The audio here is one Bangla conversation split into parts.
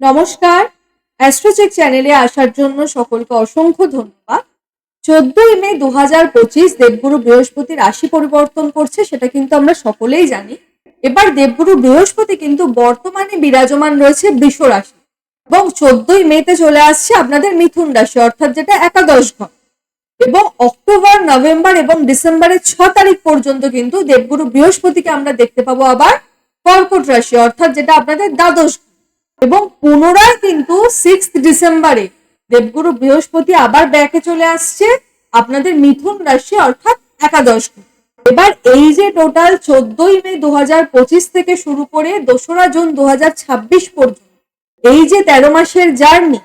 নমস্কার। অ্যাস্ট্রোচেক চ্যানেলে আসার জন্য সকলকে অসংখ্য ধন্যবাদ। চোদ্দই মে দু হাজার পঁচিশ দেবগুরু বৃহস্পতি রাশি পরিবর্তন করছে, সেটা কিন্তু আমরা সকলেই জানি। এবার দেবগুরু বৃহস্পতি কিন্তু বর্তমানে বিরাজমান রয়েছে বৃষ রাশি। এবং চোদ্দই মেতে চলে আসছে আপনাদের মিথুন রাশি, অর্থাৎ যেটা একাদশ ঘর। এবং অক্টোবর, নভেম্বর এবং ডিসেম্বরের ছ তারিখ পর্যন্ত কিন্তু দেবগুরু বৃহস্পতিকে আমরা দেখতে পাবো আবার কর্কট রাশি, অর্থাৎ যেটা আপনাদের দ্বাদশ ঘর। এবং পুনরায় কিন্তু সিক্স ডিসেম্বরে দেবগুরু বৃহস্পতি আবার ব্যাকে চলে আসছে আপনাদের মিথুন রাশি অর্থাৎ একাদশ। এবার এই যে টোটাল চোদ্দই মে দু পঁচিশ থেকে শুরু করে দোসরা জুন দু ছাব্বিশ পর্যন্ত, এই যে তেরো মাসের জার্নি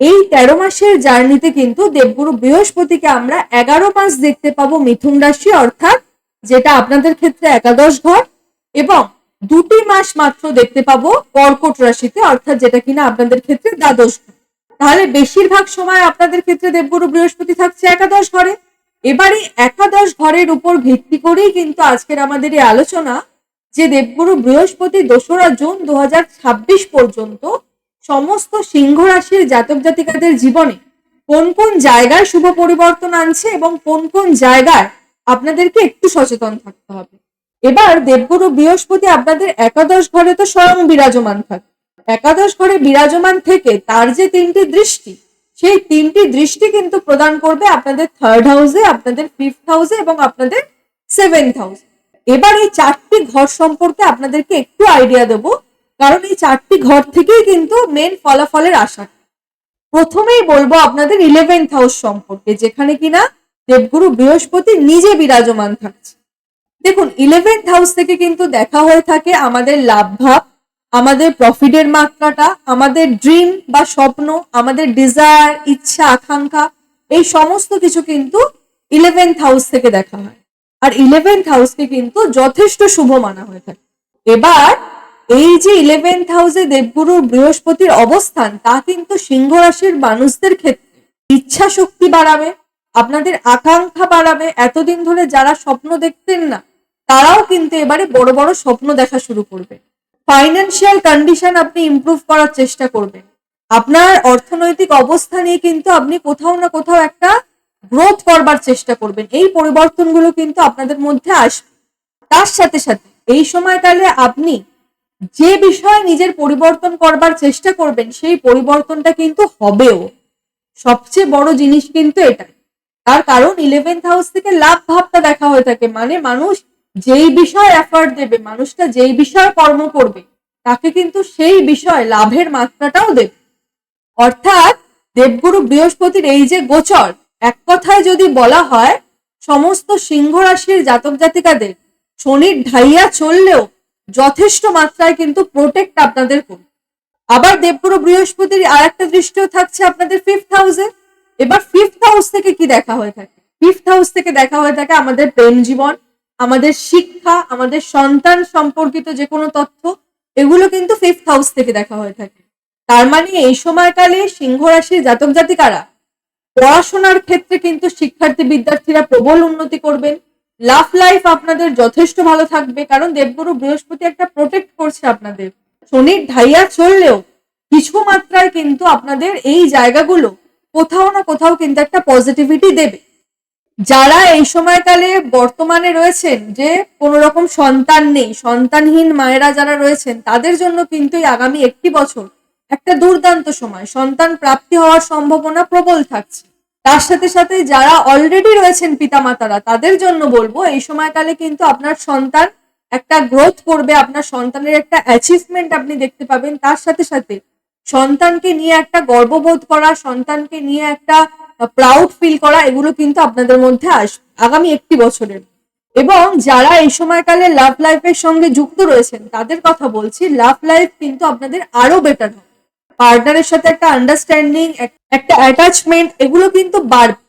এই তেরো মাসের জার্নিতে কিন্তু দেবগুরু বৃহস্পতিকে আমরা এগারো মাস দেখতে পাবো মিথুন রাশি অর্থাৎ যেটা আপনাদের ক্ষেত্রে একাদশ ঘর এবং দুটি মাস মাত্র দেখতে পাবো কর্কট রাশিতে, অর্থাৎ যেটা কিনা আপনাদের ক্ষেত্রে দ্বাদশ তাহলে বেশিরভাগ সময় আপনাদের ক্ষেত্রে দেবগুরু বৃহস্পতি থাকছে একাদশ ঘরে। এবারে একাদশ ঘরের উপর ভিত্তি করেই কিন্তু আজকের আমাদের এই আলোচনা যে দেবগুরু বৃহস্পতি, দোসরা জুন দু হাজার ছাব্বিশ পর্যন্ত সমস্ত সিংহ রাশির জাতক জাতিকাদের জীবনে কোন কোন জায়গায় শুভ পরিবর্তন আনছে এবং কোন কোন জায়গায় আপনাদেরকে একটু সচেতন থাকতে হবে। এবার দেবগুরু বৃহস্পতি আপনাদের একাদশ ঘরে তো স্বয়ং বিরাজমান থাকে। একাদশ ঘরে বিরাজমান থেকে তার যে তিনটি দৃষ্টি, সেই তিনটি দৃষ্টি কিন্তু প্রদান করবে আপনাদের থার্ড হাউসে আপনাদের ফিফথ হাউসে এবং আপনাদের সেভেন্থ হাউসে এবার এই চারটি ঘর সম্পর্কে আপনাদেরকে একটু আইডিয়া দেবো, কারণ এই চারটি ঘর থেকেই কিন্তু মেন ফলাফলের আশা। প্রথমেই বলব আপনাদের ইলেভেন্থ হাউস সম্পর্কে, যেখানে কিনা দেবগুরু বৃহস্পতি নিজে বিরাজমান থাকছে। দেখুন ইলেভেন্থ হাউস থেকে কিন্তু দেখা হয়ে থাকে আমাদের লাভ ভাব, আমাদের প্রফিটের মাত্রাটা, আমাদের ড্রিম বা স্বপ্ন, আমাদের ডিজায়ার ইচ্ছা, আকাঙ্ক্ষা, এই সমস্ত কিছু কিন্তু ইলেভেন্থ হাউস থেকে দেখা হয়। আর ইলেভেন্থ হাউসকে কিন্তু যথেষ্ট শুভ মানা হয়ে থাকে। এবার, এই যে ইলেভেন্থ হাউসে দেবগুরুর বৃহস্পতির অবস্থান, তা কিন্তু সিংহ রাশির মানুষদের ক্ষেত্রে ইচ্ছা শক্তি বাড়াবে, আপনাদের আকাঙ্ক্ষা বাড়াবে। এতদিন ধরে যারা স্বপ্ন দেখতেন না তারাও কিন্তু এবারে বড় বড় স্বপ্ন দেখা শুরু করবে। ফাইন্যান্সিয়াল কন্ডিশন আপনি ইমপ্রুভ করার চেষ্টা করবেন আপনার অর্থনৈতিক অবস্থা নিয়ে কিন্তু আপনি কোথাও না কোথাও একটা গ্রোথ করবার চেষ্টা করবেন। এই পরিবর্তনগুলো কিন্তু আপনাদের মধ্যে আসবে। তার সাথে সাথে এই সময়কালে আপনি যে বিষয়ে নিজের পরিবর্তন করবার চেষ্টা করবেন, সেই পরিবর্তনটা কিন্তু হবেও। সবচেয়ে বড় জিনিস কিন্তু এটাই। তার কারণ ইলেভেন্থ হাউস থেকে লাভ ভাবটা দেখা হয়ে থাকে। মানে মানুষ যেই বিষয় এফার্ট দেবে, মানুষটা যেই বিষয়ে কর্ম করবে, তাকে কিন্তু সেই বিষয়ে লাভের মাত্রাটাও দেবে। অর্থাৎ দেবগুরু বৃহস্পতির এই যে গোচর, এক কথায় যদি বলা হয়, সমস্ত সিংহ রাশির জাতক জাতিকাদের শনির ঢাইয়া চললেও যথেষ্ট মাত্রায় কিন্তু প্রোটেক্ট আপনাদের করবে। আবার দেবগুরু বৃহস্পতির আর একটা দৃষ্টিও থাকছে আপনাদের ফিফথ হাউসে এবার ফিফথ হাউস থেকে কি দেখা হয়ে থাকে? ফিফথ হাউস থেকে দেখা হয়ে থাকে আমাদের প্রেম জীবন আমাদের শিক্ষা, আমাদের সন্তান সম্পর্কিত যে কোনো তথ্য, এগুলো কিন্তু ফিফথ হাউস থেকে দেখা হয়ে থাকে। তার মানে এই সময়কালে সিংহ রাশির জাতক জাতিকারা পড়াশোনার ক্ষেত্রে কিন্তু শিক্ষার্থী বিদ্যার্থীরা প্রবল উন্নতি করবেন। লাভ লাইফ আপনাদের যথেষ্ট ভালো থাকবে, কারণ দেবগুরু বৃহস্পতি একটা প্রোটেক্ট করছে আপনাদের। শনির ঢাইয়া চললেও কিছু মাত্রায় কিন্তু আপনাদের এই জায়গাগুলো কোথাও না কোথাও কিন্তু একটা পজিটিভিটি দেবে। যারা এই সময়কালে বর্তমানে রয়েছেন যে কোনো রকম সন্তান নেই, সন্তানহীন মায়েরা যারা রয়েছেন, তাদের জন্য কিন্তু আগামী একটি বছর একটা দুর্দান্ত সময়। সন্তান প্রাপ্তি হওয়ার সম্ভাবনা প্রবল থাকছে। তার সাথে সাথে যারা অলরেডি রয়েছেন পিতামাতারা, তাদের জন্য বলব, এই সময়কালে কিন্তু আপনার সন্তান একটা গ্রোথ করবে, আপনার সন্তানের একটা অ্যাচিভমেন্ট আপনি দেখতে পাবেন। তার সাথে সাথে সন্তানকে নিয়ে একটা গর্ববোধ করা, সন্তানকে নিয়ে একটা প্রাউড ফিল করা, এগুলো কিন্তু আপনাদের মধ্যে আসবে আগামী একটি বছরের। এবং যারা এই সময়কালে লাভ লাইফের সঙ্গে যুক্ত রয়েছেন, তাদের কথা বলছি লাভ লাইফ কিন্তু আপনাদের আরও বেটার হবে। পার্টনারের সাথে একটা আন্ডারস্ট্যান্ডিং একটা অ্যাটাচমেন্ট এগুলো কিন্তু বাড়বে।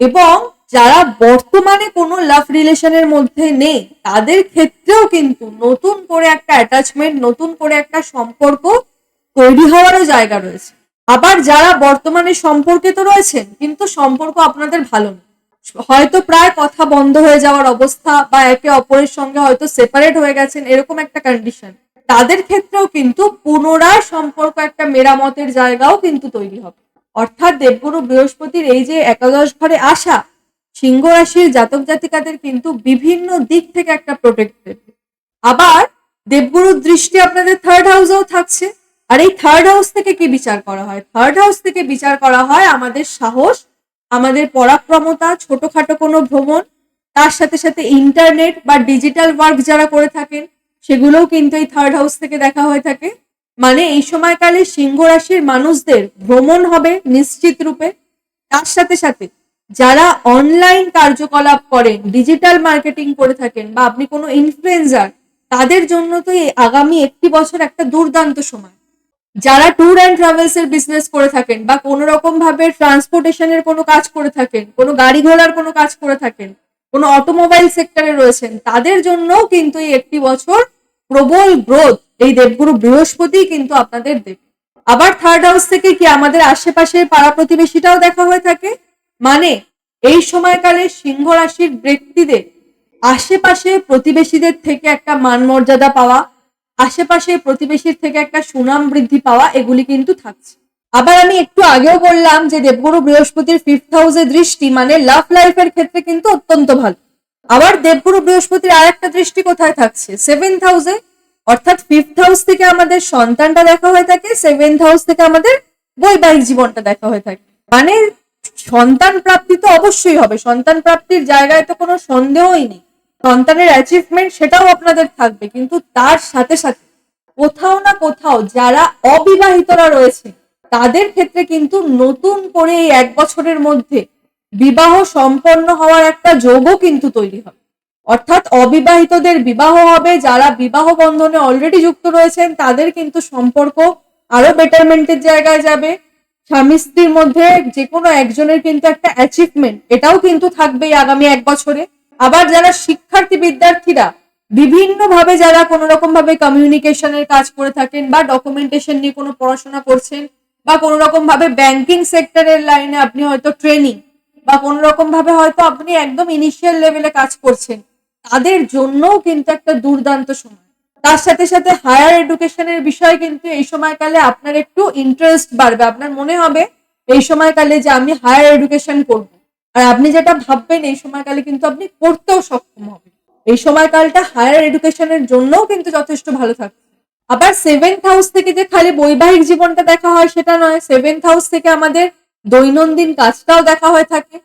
এবং যারা বর্তমানে কোনো লাভ রিলেশনের মধ্যে নেই, তাদের ক্ষেত্রেও কিন্তু নতুন করে একটা অ্যাটাচমেন্ট নতুন করে একটা সম্পর্ক তৈরি হওয়ারও জায়গা রয়েছে। আবার যারা বর্তমানে সম্পর্কে তো রয়েছেন, কিন্তু সম্পর্ক আপনাদের ভালো নেই হয়তো প্রায় কথা বন্ধ হয়ে যাওয়ার অবস্থা বা একে অপরের সঙ্গে হয়তো সেপারেট হয়ে গেছেন, এরকম একটা কন্ডিশন তাদের ক্ষেত্রেও কিন্তু পুনরায় সম্পর্ক একটা মেরামতের জায়গাও কিন্তু তৈরি হবে। অর্থাৎ দেবগুরু বৃহস্পতির এই যে একাদশ ঘরে আসা, সিংহ রাশির জাতক জাতিকাদের কিন্তু বিভিন্ন দিক থেকে একটা প্রোটেক্ট দেবে আবার দেবগুরুর দৃষ্টি আপনাদের থার্ড হাউসেও থাকছে। আর এই থার্ড হাউস থেকে কি বিচার করা হয়? থার্ড হাউস থেকে বিচার করা হয় আমাদের সাহস, আমাদের পরাক্রমতা, ছোটখাটো কোনো ভ্রমণ, তার সাথে সাথে ইন্টারনেট বা ডিজিটাল ওয়ার্ক যারা করে থাকেন, সেগুলোও কিন্তু এই থার্ড হাউস থেকে দেখা হয়ে থাকে। মানে এই সময়কালে সিংহ রাশির মানুষদের ভ্রমণ হবে নিশ্চিত রূপে। তার সাথে সাথে যারা অনলাইন কার্যকলাপ করেন ডিজিটাল মার্কেটিং করে থাকেন বা আপনি কোনো ইনফ্লুয়েন্সার তাদের জন্য তো এই আগামী একটি বছর একটা দুর্দান্ত সময়। যারা ট্যুর অ্যান্ড ট্রাভেলস এর বিজনেস করে থাকেন বা কোনো রকম ভাবে ট্রান্সপোর্টেশনের কোনো কাজ করে থাকেন, কোনো গাড়ি ঘোড়ার কোনো কাজ করে থাকেন, কোনো অটোমোবাইল সেক্টরে রয়েছেন, তাদের জন্য কিন্তু এই একটি বছর প্রবল গ্রোথ এই দেবগুরু বৃহস্পতি কিন্তু আপনাদের দেবে। আবার থার্ড হাউস থেকে কি আমাদের আশেপাশের পাড়া প্রতিবেশীটাও দেখা হয়ে থাকে? মানে এই সময়কালে সিংহ রাশির ব্যক্তিদের আশেপাশে প্রতিবেশীদের থেকে একটা মান মর্যাদা পাওয়া আশেপাশে প্রতিবেশীর থেকে একটা সুনাম বৃদ্ধি পাওয়া এগুলি কিন্তু থাকছে। আবার আমি একটু আগেও বললাম যে দেবগুরু বৃহস্পতির ফিফথ হাউসে দৃষ্টি মানে লাভ লাইফের ক্ষেত্রে কিন্তু অত্যন্ত ভালো। আবার দেবগুরু বৃহস্পতির আর একটা দৃষ্টি কোথায় থাকছে? সেভেন্থ হাউসে অর্থাৎ ফিফথ হাউস থেকে আমাদের সন্তানটা দেখা হয়ে থাকে সেভেন্থ হাউস থেকে আমাদের বৈবাহিক জীবনটা দেখা হয়ে থাকে। মানে সন্তান প্রাপ্তি তো অবশ্যই হবে, সন্তান প্রাপ্তির জায়গায় তো কোনো সন্দেহই নেই। সন্তানের অ্যাচিভমেন্ট সেটাও আপনাদের থাকবে, কিন্তু তার সাথে সাথে কোথাও না কোথাও যারা অবিবাহিতরা রয়েছে, তাদের ক্ষেত্রে কিন্তু নতুন করে এই এক বছরের মধ্যে বিবাহ সম্পন্ন হওয়ার একটা যোগও কিন্তু তৈরি হবে। অর্থাৎ অবিবাহিতদের বিবাহ হবে, যারা বিবাহ বন্ধনে অলরেডি যুক্ত রয়েছেন, তাদের কিন্তু সম্পর্ক আরও বেটারমেন্টের জায়গায় যাবে। স্বামী স্ত্রীর মধ্যে যে কোনো একজনের কিন্তু একটা অ্যাচিভমেন্ট এটাও কিন্তু থাকবে আগামী এক বছরে। আবার যারা শিক্ষার্থী বিদ্যার্থীরা বিভিন্ন ভাবে যারা কোনো রকম ভাবে কমিউনিকেশনের কাজ করে থাকেন বা ডকুমেন্টেশন নিয়ে কোনো পড়াশোনা করছেন বা কোনো রকম ভাবে ব্যাংকিং সেক্টরের লাইনে আপনি হয়তো ট্রেনিং বা কোনো রকম ভাবে হয়তো আপনি একদম ইনিশিয়াল লেভেলে কাজ করছেন, তাদের জন্যও কিন্তু একটা দুর্দান্ত সময়। তার সাথে সাথে হায়ার এডুকেশনের বিষয়ে কিন্তু এই সময়কালে আপনার একটু ইন্টারেস্ট বাড়বে। আপনার মনে হবে এই সময়কালে যে আমি হায়ার এডুকেশন করব। আর আপনি যেটা ভাববেন, এই সময়কালে কিন্তু আপনি করতেও সক্ষম হবেন। এই সময়কালটা হায়ার এডুকেশনের জন্যও কিন্তু যথেষ্ট ভালো থাকবে। আবার সেভেন্থ হাউস থেকে যে খালি বৈবাহিক জীবনটা দেখা হয়, সেটা নয়। সেভেন্থ হাউস থেকে আমাদের দৈনন্দিন কাজটাও দেখা হয়ে থাকে।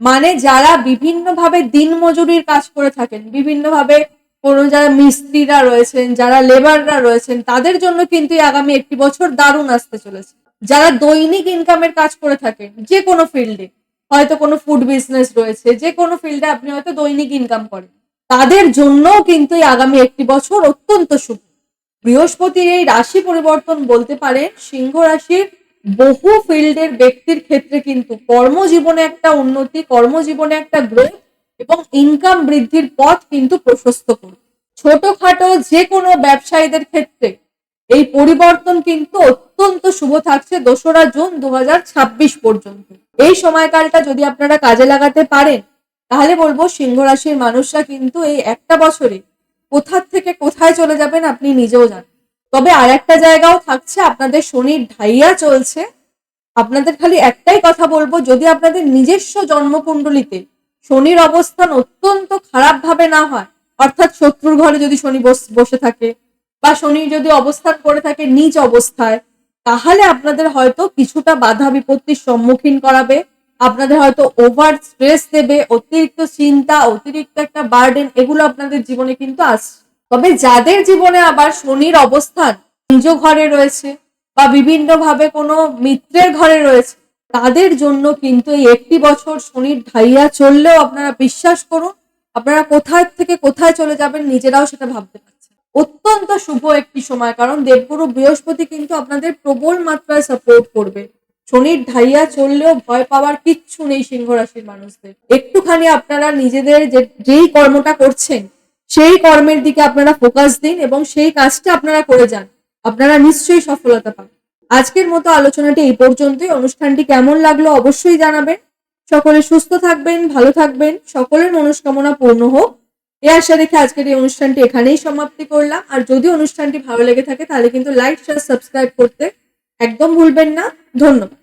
মানে যারা বিভিন্ন ভাবে দিন মজুরির কাজ করে থাকেন বিভিন্ন ভাবে কোনো যারা মিস্ত্রিরা রয়েছেন, যারা লেবাররা রয়েছেন, তাদের জন্য কিন্তু আগামী একটি বছর দারুণ আসতে চলেছে। যারা দৈনিক ইনকামের কাজ করে থাকেন, যে কোনো ফিল্ডে হয়তো কোনো ফুড বিজনেস রয়েছে, যে কোনো ফিল্ডে আপনি হয়তো দৈনিক ইনকাম করেন। তাদের জন্যও কিন্তু এই আগামী একটি বছর অত্যন্ত শুভ। বৃহস্পতির এই রাশি পরিবর্তন বলতে পারেন, সিংহ রাশির বহু ফিল্ডের ব্যক্তির ক্ষেত্রে কিন্তু কর্মজীবনে একটা উন্নতি, কর্মজীবনে একটা গ্রোথ এবং ইনকাম বৃদ্ধির পথ কিন্তু প্রশস্ত করবে ছোটখাটো যে কোনো ব্যবসায়ীদের ক্ষেত্রে এই পরিবর্তন কিন্তু অত্যন্ত শুভ থাকছে দোসরা জুন দু হাজার ছাব্বিশ পর্যন্ত। এই সময়কালটা যদি আপনারা কাজে লাগাতে পারেন, তাহলে বলব সিংহ রাশির মানুষরা কিন্তু এই একটা বছরে কোথার থেকে কোথায় চলে যাবেন আপনি নিজেও জানেন। তবে আর একটা জায়গাও থাকছে, আপনাদের শনির ঢাইয়া চলছে। আপনাদের খালি একটাই কথা বলব, যদি আপনাদের নিজস্ব জন্মকুণ্ডলিতে শনির অবস্থান অত্যন্ত খারাপ ভাবে না হয়, অর্থাৎ শত্রুর ঘরে যদি শনি বসে থাকে বা শনি যদি অবস্থান করে থাকে নিজ অবস্থায়, তাহলে আপনাদের হয়তো কিছুটা বাধা বিপত্তির সম্মুখীন করাবে। আপনাদের হয়তো ওভার স্ট্রেস দেবে, অতিরিক্ত চিন্তা, অতিরিক্ত একটা বার্ডেন এগুলো আপনাদের জীবনে কিন্তু আসছে তবে যাদের জীবনে আবার শনির অবস্থান নিজ ঘরে রয়েছে বা বিভিন্নভাবে কোনো মিত্রের ঘরে রয়েছে, তাদের জন্য কিন্তু এই একটি বছর শনির ঢাইয়া চললেও আপনারা বিশ্বাস করুন, আপনারা কোথায় থেকে কোথায় চলে যাবেন নিজেরাও সেটা ভাবতে পারছেন। অত্যন্ত শুভ একটি সময়, কারণ দেবগুরু বৃহস্পতি কিন্তু আপনাদের প্রবল মাত্রায় সাপোর্ট করবে। শনির ঢাইয়া চললেও ভয় পাওয়ার কিচ্ছু নেই সিংহ রাশির মানুষদের। একটুখানি আপনারা নিজেদের যে, যেই কর্মটা করছেন, সেই কর্মের দিকে আপনারা ফোকাস দিন এবং সেই কাজটা আপনারা করে যান। আপনারা নিশ্চয়ই সফলতা পাবেন আজকের মতো আলোচনাটি এই পর্যন্তই। অনুষ্ঠানটি কেমন লাগল অবশ্যই জানাবেন। সকলে সুস্থ থাকবেন, ভালো থাকবেন। সকলের মনস্কামনা পূর্ণ হোক। এই আশা রেখে আজকের এই অনুষ্ঠানটি এখানেই সমাপ্তি করলাম। আর যদি অনুষ্ঠানটি ভালো লেগে থাকে, তাহলে কিন্তু লাইক শেয়ার সাবস্ক্রাইব করতে একদম ভুলবেন না। ধন্যবাদ।